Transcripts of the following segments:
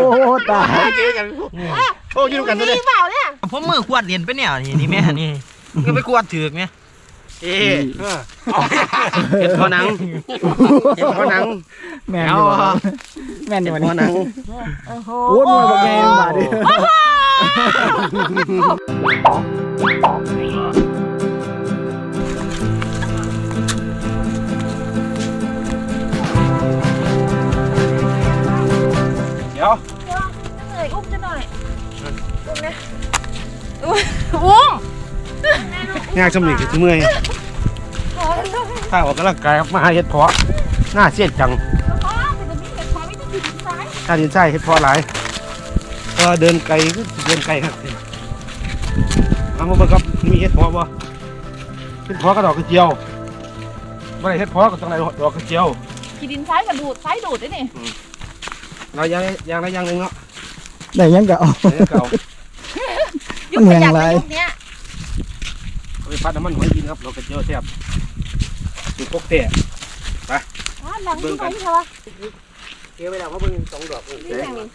โอ้ตาย เจอกันโอ้ยืนกันตัวนี้เปล่าเนี่ยผมมือขวดเหรียญไปเนี่ยนี่นี่แม่นี่ก็ไปขวดถือกเนี่ยเอ๊ะเห็ดพอหนังเห็ดพอหนังแม่นอยู่บ่แม่นอเห็ยู่ดบ่พอหนังโอ้โหโอ้ยมันบ่ใหญ่ลงมาดิ ดี๋ยวเหนื่อยอุ้มจะหน่อยอุ้มนะอุ้มอุ้มงานสำนึกถึงเมื่อยขอเลยถ้าออกกำลังกายครับมาหาเห็ดเพาะหน้าเสียดจังขอแต่ตอนนี้เห็นขอไม่ต้องถึงซ้ายถ้าดินใช่เห็ดเพาะหลายก็เดินไกลก็เดินไกลครับเอามาเบิ่งครับมีเห็ดเพาะบ่เห็ดเพาะกระดอกกระเจียวบ่ได้เห็ดเพาะก็ต้องได้ดอกกระเจียวขีดินซ้ายกับดูดซ้ายดูดด้วยนี่ เรายังยังละอย่างหนึงเนาะได้ยังก็เอา เดี๋ยวเก่ายุคประหยัดในยุคเนี้ยเอาไปพัดน้ำมันหอยกินครับดอกกระเจียวแซ่บสูตรพกเตะอ๋อหลังที่ไหนที่เขาวะเกี่ยวไปแล้วเขาเบิ่งสองดอกนี่อย่างนี้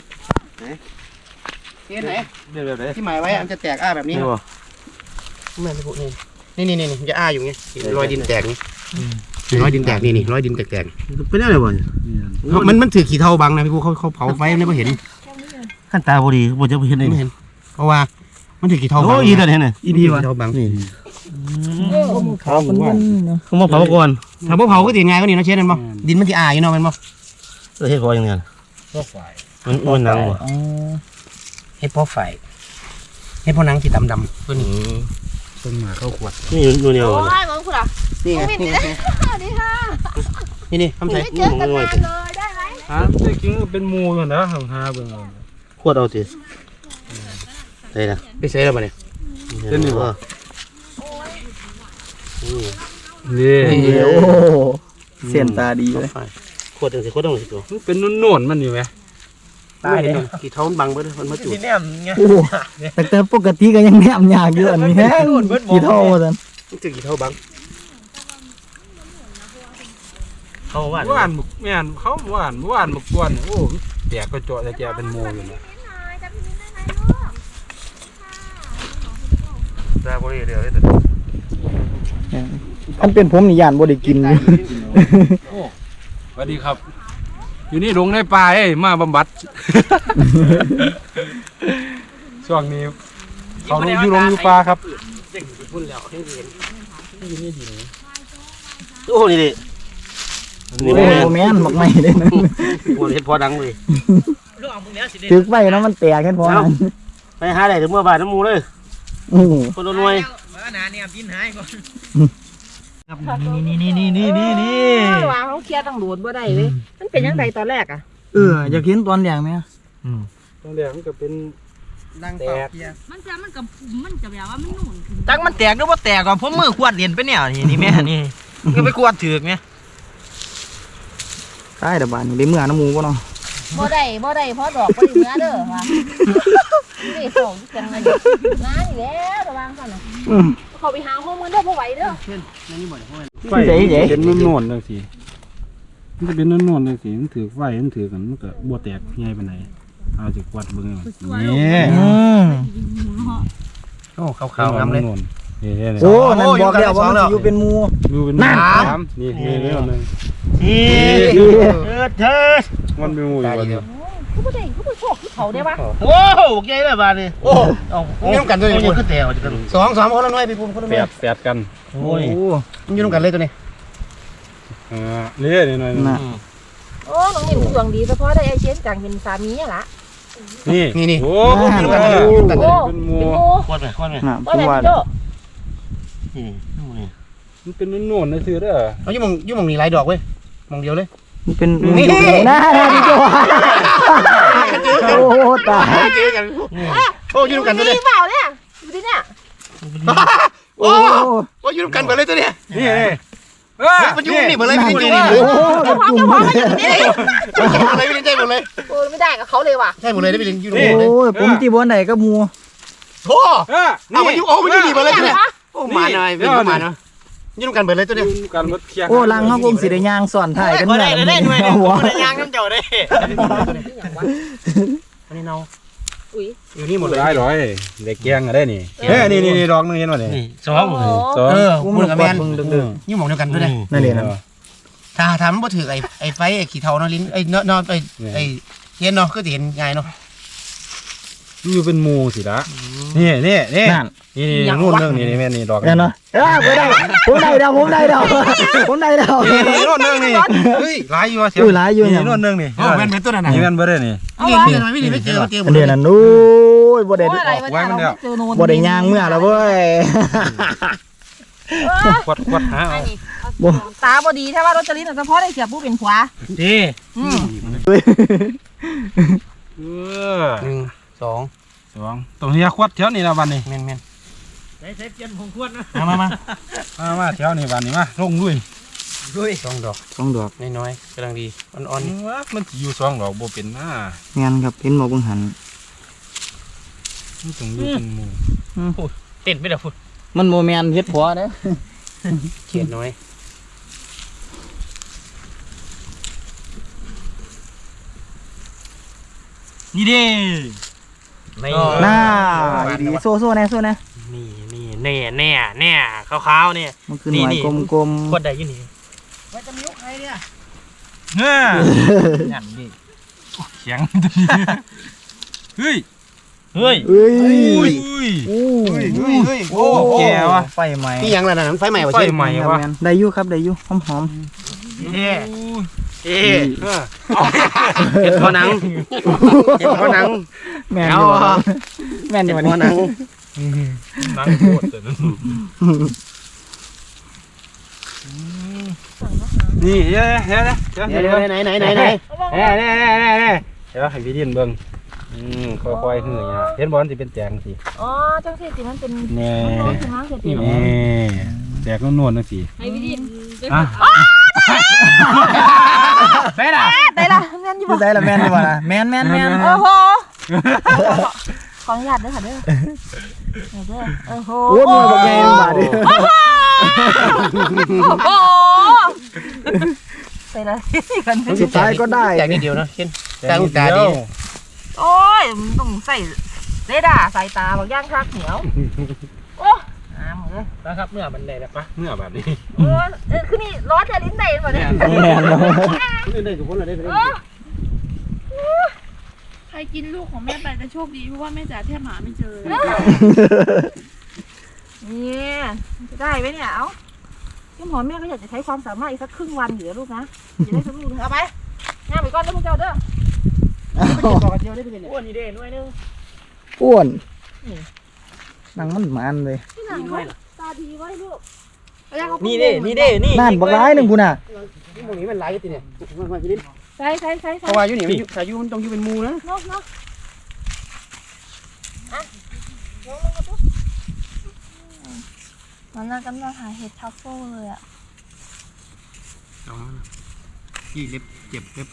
เกี่ยวไหนเดี๋ยวเดี๋ยวเดี๋ยวที่หมายไว้อะมันจะแตกอ้าแบบนี้นี่ครับบ่ไม่ไม่พูดนี่นี่นี่นี่มันจะอ้าอยู่ไงรอยดินแตกนี่ รอยดินแตกนี่นี่รอยดินแตกๆเป็นอะไรบ่มันมันถือขี้เท่าบังนะพี่ผู้เขาเขาเผาไฟไม่เห็นขั้นตาบ่ดีบ่จะไปเห็นได้ไม่เห็น เพราะว่า มันถือขี้เท่าบังโอ้อีตัวนี้น่ะอีดีว่ะขี้เท่าบังขาวมันมันเนาะเขามาเผาก่อนถ้าพวกเผาก็ตีง่ายกว่านี้เนาะเช่นนั้นบ่ดินมันจะอ้าอยู่เนาะแมันบ่เออเฮ็ดพอยังไงมันมันหนังบ่อ๋อเฮ็ดพอไฟเฮ็ดพอหนังสีดำดำตัวอืนี้ม ต้นมาเข้าขวดนี่อยู่เนี่ยโอ้บ่ยมองคุณอะนี่ไงมินนี่นี่ไงนะสวัสดีค่ะนี่นี่ทำใส่ไม่เจอกันนานเลยได้ไหมฮะจริงๆเป็นหมูอยู่นะของฮาเบิ่งเอาขวดเอาสิได้นะไปใส่แล้วบ่เนี่ยเล่นดีบ่นี่นี่โอ้เสียนตาดีเลยขวดจังสิขวดต้องสิตัวมันเป็นนุ่นๆมันอยู่ไหม ตายเลยขี้เท่ามันบังเบิดมันมาจุดนี่แนมไงโอ้แต่แต่ปกติก็ยังแนมยากอยู่อันนี้แฮงกี่เท่าซั่นมันถือขี้เท่าบังเขาว่าว่านหมึกแม่นเขาว่านว่านหมึกกวนโอ้แตกกระโจดแต่แกเป็นหมูอยู่นะตาบ่ดีเดี๋ยวเฮ็ดอันเป็นผมนี่ย่านบ่ได้กินอยู่สวัสดีครับ อยู่นี่ลงในป่าเอ้ยมาบำบัด ช่วงนี้ เขาลงอยู่ลงอยู่ป่าครับพุ่นแล้วให้เห็นโอ้นี่ดิโอ้แม่นบักใหม่เด้นั่นปวดเห็ดพอดังเลยถึกไว้เนาะมันแตกกันพอนั้นไปหาได้ถึงเมื่อบ่ายน้ำมูเลยโอ้โหคนละหน่ วยนี่นี่นี่นี่นี่นี่วางเขาเคลียร์ตั้งโดดบ่ได้เว้ยมันเป็นยังไงตอนแรกอะเอออยากเห็นตอนแรกไหมตรงแรกมันก็เป็นดังแตเป่ากมันจะมันกับมันจะแบบว่ามันหนุนขึ้นจักมันแตกหรือบ่แตกก่อนผมมือขวดเหรียญไปเนี่ยนี่นี่แม่นี่ก็ไปขวดถือกเนี่ยใช่แต่บ้านนี่ได้เมื่อน้ำหมูบ่เนาะบ่ได้บ่ได้เพราะดอกบ่ได้เนื้อเด้อว่ะนี่ส่งที่จังเลยน้านี่แล้วระวังก่อนนะอืม เขาไปหาห้องมือเด้อบ่ไหวเด้อไฟเป็นนุ่นๆจังซี่มันจะเป็นนุ่นๆจังซี่มันถือไฟมันถือกันมันก็บ่แตกง่ายปานไหนเอาสิกวาดเบิ่งเอานี่อืมโอ้ขาวๆน้ำเลยนุ่นๆนี่ๆโอ้นั่นบอกแล้วว่ามันสิอยู่เป็นหมูดูเป็นนั่นสามนี่นี่นี่อันหนึงนี่เถิดเถิดมันเป็นหมูอยู่วัน เดียวเขาบ่ได้เขาบ่โชคที่เขาได้วะโอ้โหใหญ่เลยบาดนี่โอ้เอามันอยู่นำกันตัวนี้มันขึ้นแตกจะกันสองสามคนละหน่วยพี่ภูมิคนละหแปน่วยดแปดกันโอ้ยมันอยู่นำกันเลยตัวนี้อ่าเลี้ยนี่หน่อยหนึ่งน่ะโอ้น้องนี่ดวงดีเฉพาะได้ไอ้เชนจังเป็นสามีอะล่ะนี่นี่นี่โอ้อยู่นำกันเลยอยู่นำกันเลโอ้ยเป็นหมูเป็นโมขวดไหมขวดไหมน่ะผบ่มได้ว่าพี่โจนี่นี่มันเป็นนุ่นๆนะซื้อเด้อเอาอยู่หมองอยู่หมองนี่หลายดอกเว้ยหมองเดียวเลย มันเป็นนี่น่าดีจังวะโอ้ตายเจอกันโอ้อยู่นำกันตัวนี้มีเปล่าเนี่ยดูดิเนี่ยโอ้โอ้โอ้อยู่นำกันไปเลยตัวนี้นี่นี่เฮ้ยมันอยู่นี่หมดเลยมันอยู่นี่โอ้เจ้าของเจ้าของมันอยู่นี่อะไรไม่ได้ใจหมดเลยโอ้ไม่ได้กับเขาเลยว่ะใช่หมดเลยได้ไปเรียนอยู่โหนี่เลยผมที่บ่ไหนก็หมูโอ้เออเอามันอยู่โอ้มันอยู่นี่หมดเลยตัวนี้วะโอ้มาหน่อยเป็นมาเนาะ ยืนกันเบิดเลยตัวเนี้ยการรถเคียงโอ้ลังเฮาคงสิได้ย่างสอนถ่ายกันบ่เมื่อได้ได้หน่วยเอาบ่วะได้ยางน้ำเจ้าได้อันนี้เนาอุ้ยอยู่นี่หมดเลยได้ร้อยเด็กแกงก็ได้นี่เฮ้ยนี่นี่นี่ดอกนึงเห็นป่ะนี่นี่สองโอ้โหสองเอออุ้มพูดกับแมนเบิ่งดึงนี่หมองเดียวกันด้วยนะๆนั่นเลยนะถ้าทำบ่ถือไอ้ไอ้ไฟไอ้ขี้เทาเนาะลิ้นไอ้เนาะเนาะไอ้ไอ้เห็นเนาะก็จะเห็นง่ายเนาะมันอยู่เป็นหมูสิละนี่นี่นี่นั่นนี่นี่นู่นเรื่องนี่นี่แม่นี่ดอกนั่นเนาะเอ้าบ่ได้ผมได้ดาวผมได้ดาวผมได้ดาวนี่นี่นู่นเรื่องนี่เฮ้ยหลายอยู่ว่ะเสียอุ้ยหลายอยู่นี่เนี่ยนู่นเรื่องนี่โอ้แม่นเป็นตัวนั้นน่ะนี่แม่นบ่ได้นี่นี่นี่ทำไมไม่ดีไม่เจอเจอหมอัดนเลเดียยวนั้นโอ้ยบ่ได้โอ้ยอะไรวะเนี่ยเราไม่เจอโนนบ่ได้ย่างเมื่อแล้วเว้ยเออควัดควัดหาอัเอานนี้บ่ตาบอดีใช่ป่ะรถจริตเฉพาะได้เสียผู้เป็นขวาดีอืมเออหนึ่งสองสองตรงนี้ควัดแถวนี้ละวันนี้แม่นแม่น ใช้ใช้เปลี่ยนของขวดนะมามามามามาแถวนี้วันนี้มาลงด้วยด้วยสองดอกสองดอกน้อยๆกำลังดีอ่อนมันสิอยู่สองดอกบ่เป็นหน้างานครับเห็นบ่เบิ่งหันมันต้องอยู่เป็นหมูเต้นไปเด้อพุ่นมันบ่แม่นเฮ็ดผัวเด้อๆเขียดน้อยนี่เด้นี่น่าดีโซ่ๆแน่โซ่แน่นี่นี่ แน่แน่แน่ขาวๆเนี่ยมันคือหน่วยนี่กลมขวดได้อยู่นี่ไว้จะมิ้วใครเนี่ยเฮ้ยนั่นดิแข็งตัวนี้เฮ้ยเฮ้ยๆเอ้ยอุ้ยโอ้เฮ้ยเฮ้ยเฮ้ยโอ้แก่วะไฟไหม้นี่ยังล่ะนะไฟใหม่วะไฟเช่นใหม่ครับวะแม่นได้อยู่ครับได้อยู่หอมเอ๊ะเอ๊ะเห็ดพอหนังเห็ดพอหนัง ๆแม่นเอาอยู่อะแม่นอเห็ยู่ดวันพอนี้หนัง นั่งโคตรแต่นั้นนี่เฮ้ยเฮ้ยเฮ้ยเดี๋เฮ้ยวยเดี๋ยวไหนไหนไหนไหนเฮ้ยเฮ้ยเฮ้ยเฮ้ยเฮ้ยเดี๋ยวให้พี่ดินเบิ่งอืมค่อยๆเหื่อยนะเห็นบอลสิเป็นแจงสิอ๋อจังสิสิมันเป็นแน่มันเป็นน้ำเสียตินี่แจกนวลๆจังสิให้วิธีอะได้ล่ะได้ละแม่นอยู่คือบ่ได้ละแม่นอยู่บ่ล่ะแม่นแม่นแม่นโอ้โหขออนุญาตด้วยค่ะเด้อเดี๋ยวเด้อ โอ้โหโอ้ยมือบักใหญ่ลงมาดิโอ้โหไปละกันสุดท้ายก็ได้แจกนิดเดียวนะเช่นตาลูกตาดีโอ้ยมันต้องใส่เรดาร์สายตาบางอย่างคักเหนียวโอ้อ้ามเลยนะครับเมื่อมันได้แล้วปะเนื้อแบบนี้เออเออคือนี่ร้อนจะลิ้นได้หมดเลยแม่นเนาะได้ทุกคนเลยได้ไปเออใคร กินลูกของแม่ไปจะโชคดีเพราะว่าแม่จ๋าแทบหาไม่เจอเนี่ยจะได้ไหมเนี่ยเอ้าพี่หมอแม่ก็อยากจะใช้ความสามารถอีกสักครึ่งวันอยู่นะลูกนะจะได้สักลูกหนึ่งเอาไปง่ายไปก่อนแล้วพวกเจ้าเด้ออ้วนนี่เด้หน่วยหนึงอ้วนนังมันมันเลยพี่หนังตาดีไว้ลูกนี่เด้นี่เด้นี่นั่นบักร้ายหนึ่งกูน่ะที่มึงนี้มันไหลกันทีเนี่ยมันมาพี่ลิ้น ใช่ใช่ใช่เพใช่ราะว่าอยู่นี่มันอยู่สายุมันต้องอยู่เป็นมูนะเนาะเนาะอะลงลงมาปุ๊บมันน่ากำลังหาเห็ดทัฟเฟิลเลยอะยี่เล็บเจ็บเล็บ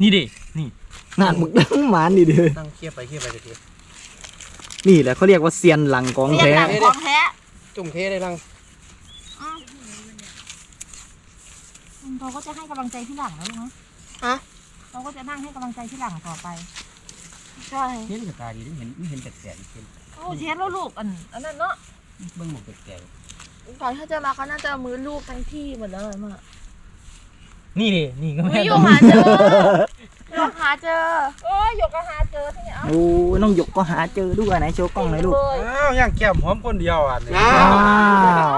นี่เด้นี่นั่นมึกดังหมานดิเด้อตั้งเคียบไปเคียบไปเคียบนี่แหละเขาเรียกว่าเซียนหลังกองเรียกแท้หนังของแท้จุ่มเทได้ลัง อืม เขาก็จะให้กำลังใจที่หลังนะลูกนะฮะ เขาก็จะนั่งให้กำลังใจที่หลังต่อไปใช่เห็นกับตาดีเห็นเห็นแตกแตกเห็นโอ้เช็ดแล้วลูกอันอันนั้นเนาะเบิ้งหมกแตกแตกก่อนถ้าจะมาเขาน่าจะเอามือลูกทั้งที่หมดแล้วอะมานี่เด้นี่ก็อุ้แม่ยนหยกหาเจอหยกหาเจอโอ้ยหยกก็หาเจอที่เนี่ยเอาโอ้ยน้องหยกก็หาเจอด้วยไหนโชว์กล้องหน่อยลูกเลยอ้าวย่างแก้มหอมคนเดียวอะนี่อ้า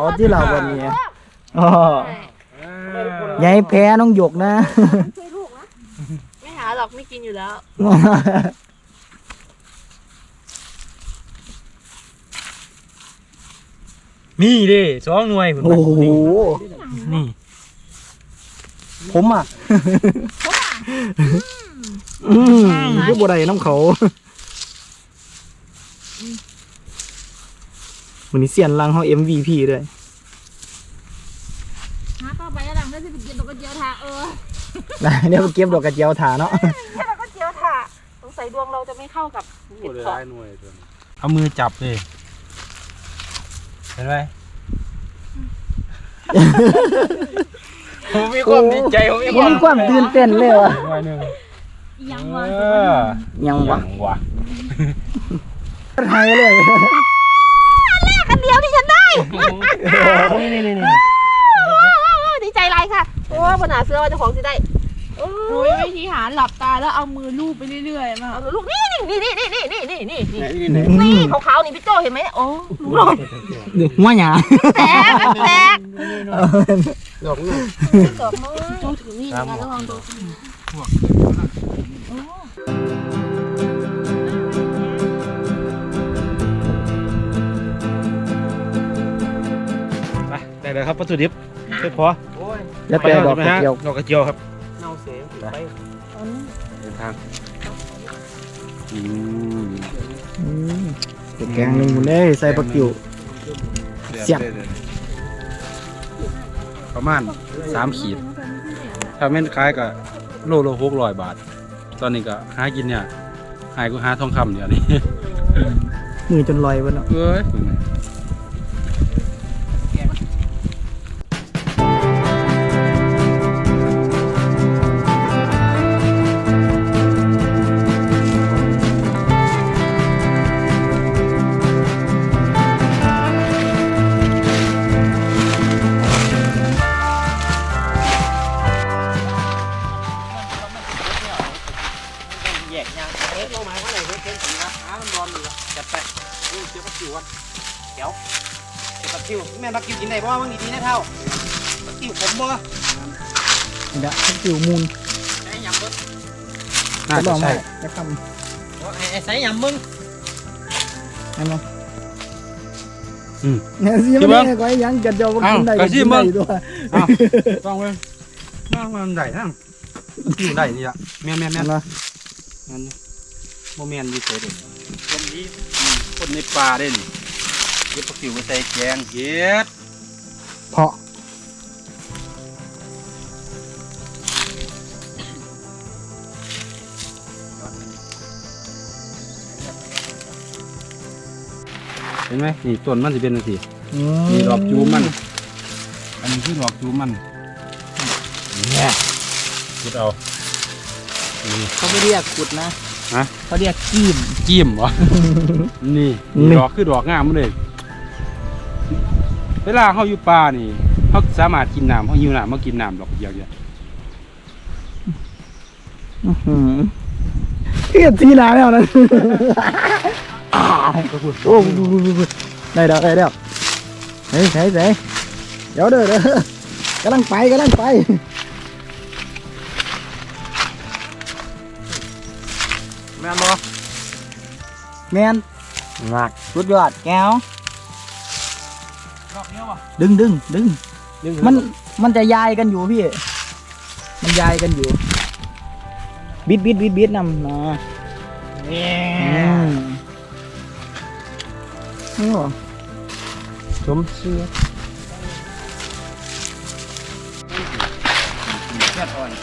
อ้าวที่เราวันนี้อ๋อ อย่าให้แพ้น้องหยกนะ ช่วยลูกนะ ไม่หาหรอกไม่กินอยู่แล้ว นี่เด้สองหน่วยผมโอ้โห นี่ผมอะอืมคือบัวใดน้ำเขาวันนี้เซียนลังเขา MVP ด้วย หาต่อไปหลังได้สิไปกินดอกกระเจียวทาเออ นะ เดี๋ยวไปเก็บดอกกระเจียวถาเนาะแค่เราก็เจียวถ่าสงสัยดวงเราจะไม่เข้ากับเห็ดเพาะเอามือจับเลยเห็นไหมผมมีความดีใจผมมีคมีวามความตื่นเต้นเลยวะเห็นไหมหนึ่งยังเอวะอยังวะวะหายเลยคันเดียวที่ฉันได้ นี่นี่นี่ดีใจไรค่ะ โอ้ปัญหาเสื้อว่าเจ้าของสิได้โอ้โอ้ยวิธีหาหลับตาแล้วเอามือลูบไปเรื่อยๆมาเอาลูกนี่นี่นี่นี่นี่นี่นี่นี่นี่นี่นี่นี่ขาวๆนี่พี่โจเห็นไหมโอ้ลูกหลงหัวหยาแตกแตกดอกนี่ดอกมือโจถือมีดนะระวังดูไปได้เลยครับวัตถุดิบเฮ็ดพอ แล้วแต่ดอกกระเจียวดอกกระเจียวครับเน่าเสียไปเดินทางอืมอืมเป็นแกงหนึ่งหมดเลยใส่ปลากิวเสียบ ประมาณสามขีด ถ้าแม่นขายก็โลละหกร้อยบาท ตอนนี้ก็หากินเนี่ยหายก็หาทองคำเดี๋ยวนี้มือจนลอยวะเนาะเอ้ยแย เดี๋ยวปลากิวมูลไอ้ยำมึงน่าลจะองไหมใช่จะทไอ้ใส่ยำมึงำให้มั้งอืม เนี่ยสิมันเนี่ยก็ยังกัดจอว่ากินได้อ้าวก็กินกระซิบมึได้ง ด้วยอ้าวต้องเว้ยนั่งมันได้ทั้งกินได้นี่ละแม่นแม่นแม่เห็นนปะนั่นนี่โมเมนต์อยู่เฉยเด่นคนนี้อืมคนในป่าเด่นเก็บปลาคิวไปใส่แกงเฮ็ดเพาะ ห็นไหมนี่ต้นมันจะเป็นจังซี่อืนี่ดอกจูมมัน อันนี้คือดอกจูมมันเนี่ยขุดเอานี่เขาไม่เรียกขุดนะฮะเขาเรียกกีมจิ้มวะนี่นี่นี่ดอกคือดอกงามมันเลยเวลาเขาอยู่ป่านี่เขาสามารถกินน้ำเขาหิวน้ำเขากินน้ำดอกเดียวเดียวอื้อหือเอียดทีหนาแล้วนั้นอ้าว โอ้โหได้แล้วได้แล้วเฮ้ยใส่ใส่เดี๋ยวเด้อเด้อกำลังไปกำลังไปแมนบ่แมนหนักสุดยอดแก้วดึงดึงดึงมันมันจะยายกันอยู่พี่ มันยายกันอยู่ บิดบิดบิดบิดนำนะ อืมโอ้สมเสื้อ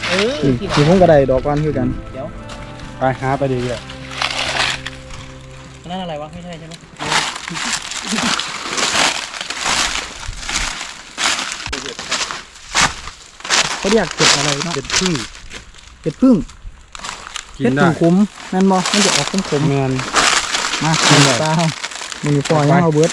เออสีสีผมก็ได้ดอกก้อนคือกันไปหาไปเรื่อยนั่นอะไรวะไม่ใช่ใช่ไหมเขาเรียกเห็ดอะไรๆเนาะ เจ็ดพึ่งเห็ดพึ่งกิเห็นดได้พึ่งขมนั่นบ่มันจะออกขมขมแมนๆมากินตา มันมีฟอยให้เอาเบิด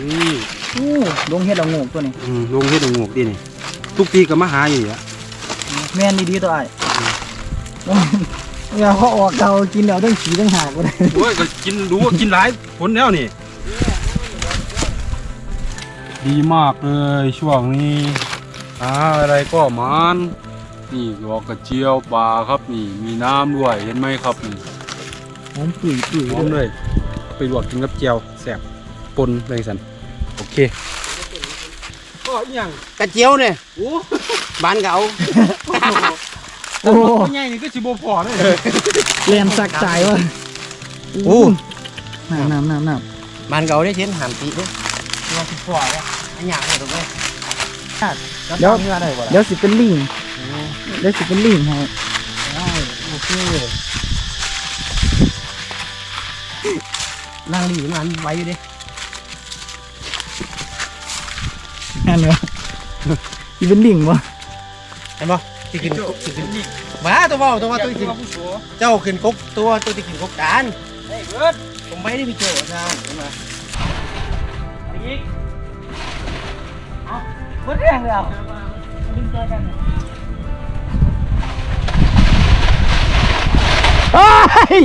นี่โอ้ลงเห็ดเอาโงกตัวนี้อืมลงเฮ็ดดงกดีนี่ทุกปีก็มาหาอยู่อะแม่นดีๆตัวไอ้ายเนี่ยเขาออกเรากินแล้วต้องฉีต้องหากก็ได้โอ้ยก็กินรู้ว่ากินหลายผลแล้วนี่ ดีมากเลยช่วงนี้ หาอะไรก็มันนี่ดอกกระเจียวปลาครับนี่มีน้ำด้วยเห็นไหมครับนี่หอมปุ๋ยปุ๋ยหอมเลย ไปลวกกินกับเจียวแซ่บปนไปสันโอเคก็ยังกระเจียวเนี่ยโอ้บ้านเก่าโอ้ใหญ่นี่ก็สิบ่พอเลยเรียนสักสายวะโอ้น้ำน้ำน้ำน้บ้านเก่าได้เช่นหามตีด้วยเราสิปล่อยอะอันอยากเลยถูกไหมำ เดี๋ยวเดี๋ยวสิเป็นลิงเดี๋ยวสิเป็นลิงให้ได้โอเคนั่งดีมันไว้อยู่ดินั่นเหรอสิเป็นลิงบ่เห็นปะที่ขึ้นกกที่ขึ้นมาตัวเบาตัวว่าตัวขึ้นเจ้าขึ้นกกตัวตัวที่ขึ้นกกจานผมไม่ได้พี่โจอาจา รย์เห็นไหมบ่แรงแล้วโอ้ย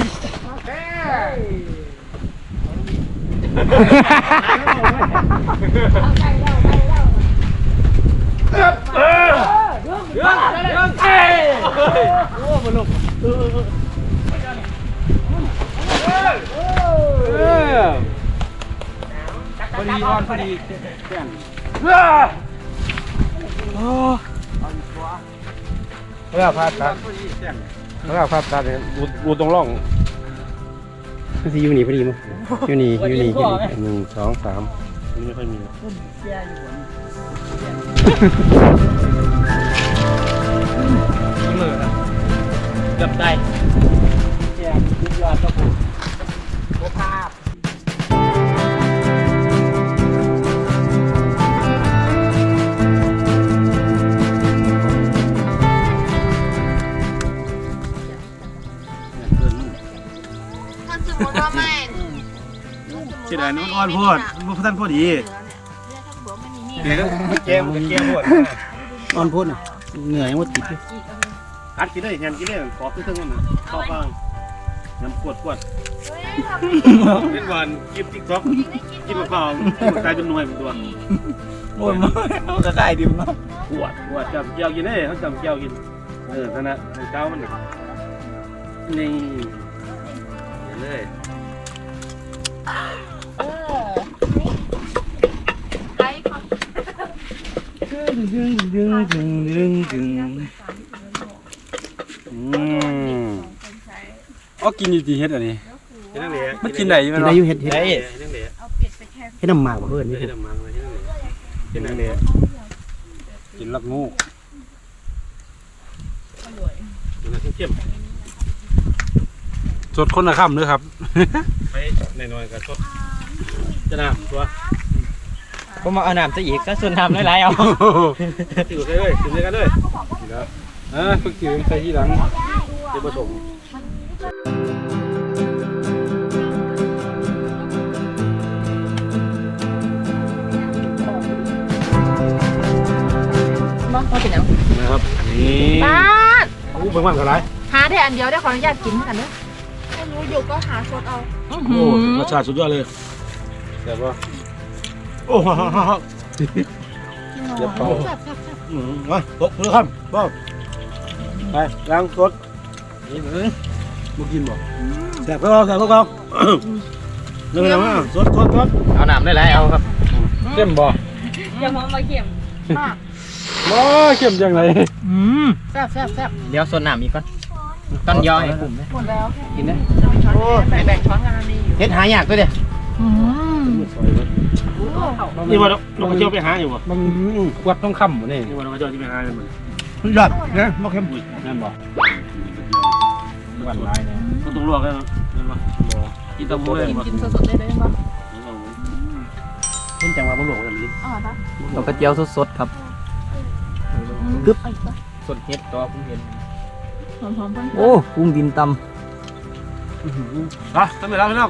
พอดีอ่อนพอดีเเวลาพาดตัดเวลาพาดตัดเนี่ยดูดูตรงร่องที่อยู่นี่พอดีมั้งอยู่นี่อยู่นี่อยู่นี่หนึ่งสองสามนี่ไม่ค่อยมีเกือบได้ถ้าพ เสียดายน้ำอ่อนโพดมันพันพอดีเนี่ยถ้าสมมติว่าไม่มีนี่เดี๋ยวมันแก้มแก้มพวดอ่อนโพดน่ะเหนื่อยยังว่าติดอยู่กัดกินได้เห็นกินได้ขอขึ้นเครื่องมันชอบบ้างน้ำขวดขวดเฮ้ยทำเป็นวันกินติ๊กต็อกกินเปล่าๆกลายเป็นหน่วยเป็นตัวโอ้ยมันก็ได้ดิมเนาะขวดขวดจับเกียวกินได้เขาจับเกียวกินเออนั่นนะเจ้ามันน่ะนี่เห็นเลย ไอ้เขา ดึงดึงดึงดึงดึงอืมอ๋อกินอยู่ที่เฮ็ดอันนี้เห็นนั่นแหละมันกินได้อยู่กิแม่นนได้บ่อยู่เห็ดเห็ดได้เอาเป็ดไปแค่เห็ดน้ำหมากเพื่อนนี่เห็ดน้ำหมากเห็ดนั่นแหละกินลักงูเห็ดนั่นแหละเข้มสดคนละคำเด้อครับไปหน่อยๆกับสดจะน้ำตัว ผมมาเอาน้ำซะอีกก็ส่วนน้ำหลายๆเอาติวใส่เลยติวใส่กันเลยอ่าฝึกถือใส่ที่หลังเดี๋ยวผสมบ้างเขาเป็นหยังนะครับนี่ป้าดโอ้เบิ่งมันกันไรหาได้อันเดียวได้ขออนุญาตกินกันเนอะไม่รู้อยู่ก็หาสดเอาอื้อโอ้หือรสชาติสุดยอดเลยแต่ว่า โอ้ฮ่าฮ่าฮ่าเดี๋ยวเป่าอืมมาตกเลยครับบ้าไปล้างสดนี่เลยมากินบ่แซ่บก็เอาแซ่บก็เอาเรื่องอะไรมาสดสดสดเอาน้ำหลายๆเอาครับเข้มบ่อย่ามองมาเข็มบ่เข้มจังไดอืมแซ่บแซ่บแซ่บเดี๋ยวส่วนน้ำอีกก่อนตอนยอให้กลุ่มนะหมดแล้วกินนะช้อนแบ่งแบ่งช้อนกันนนี้อยู่เฮ็ดหายากด้วยเด้อ อืมนี่ว่าเราไปเที่ยวไปหาอยู่บ่มันขวดต้องคำบ่นี่นี่ว่าเราไปเที่ยวที่ไปหาอยู่มันยอดนะมาเข้มปุ๋ยนั่นบ่หวานหลายนะต้องลวกกันเห็นบ่กินตะบูเลยกินบ่กินสดๆได้เลยป่ะเห็นจังว่าบ่ลวกกันนี่อ๋อปะเรากระเจียวสดๆครับกึ๊บเอาอีกปะส่วนเฮ็ดตัวผมเห็นหอมๆเพิ่มโอ้กุ้งดินตำอะทำไมล่ะพี่น้อง